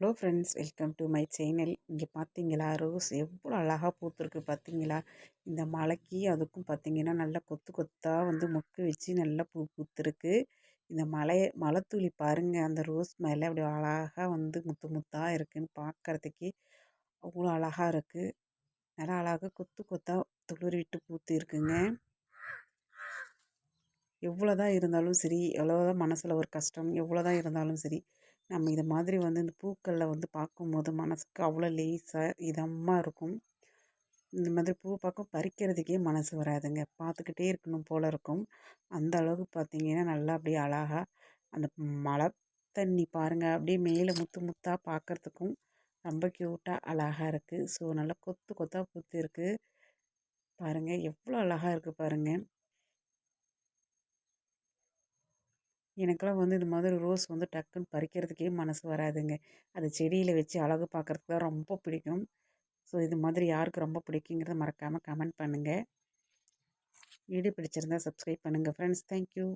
Hello friends welcome to my channel இங்கே பார்த்தீங்களா rose எவ்வளோ அழகாக பூத்துருக்கு பார்த்தீங்களா இந்த மலைக்கு அதுக்கும் பார்த்தீங்கன்னா நல்லா கொத்து கொத்தாக வந்து மொக்கு வச்சு நல்லா பூ பூத்துருக்கு. இந்த மலை மலைத்துளி பாருங்கள் அந்த ரோஸ் மேலே அப்படி அழகாக வந்து முத்து முத்தாக இருக்குதுன்னு பார்க்குறதுக்கே அவ்வளோ அழகாக இருக்குது நல்லா அழகாக கொத்து கொத்தாக துளிரிட்டு பூத்து இருக்குங்க எவ்வளோ தான் இருந்தாலும் சரி எவ்வளோ தான் மனசில் ஒரு கஷ்டம் எவ்வளோ தான் இருந்தாலும் சரி நம்ம இது மாதிரி வந்து இந்த பூக்களில் வந்து பார்க்கும்போது மனதுக்கு அவ்வளோ லேசாக இதமாக இருக்கும். இந்த மாதிரி பூ பார்க்க பறிக்கிறதுக்கே மனசு வராதுங்க. பார்த்துக்கிட்டே இருக்கணும் போல் இருக்கும். அந்த அளவுக்கு பார்த்தீங்கன்னா நல்லா அப்படியே அழகாக அந்த மழை தண்ணி பாருங்கள் அப்படியே மேலே முத்து முத்தாக பார்க்குறதுக்கும் ரொம்ப க்யூட்டாக அழகாக இருக்குது ஸோ நல்லா கொத்து கொத்தாக பூத்து இருக்குது பாருங்கள் எவ்வளோ அழகாக இருக்குது பாருங்கள் எனக்கெல்லாம் வந்து இந்த மாதிரி ரோஸ் வந்து டக்குன்னு பறிக்கிறதுக்கே மனசு வராதுங்க. அது செடியில் வச்சு அழகு பார்க்குறதுக்கு தான் ரொம்ப பிடிக்கும். ஸோ இது மாதிரி யாருக்கு ரொம்ப பிடிக்குங்கிறத மறக்காமல் கமெண்ட் பண்ணுங்கள் வீடியோ பிடிச்சிருந்தா சப்ஸ்கிரைப் பண்ணுங்கள் ஃப்ரெண்ட்ஸ் தேங்க்யூ.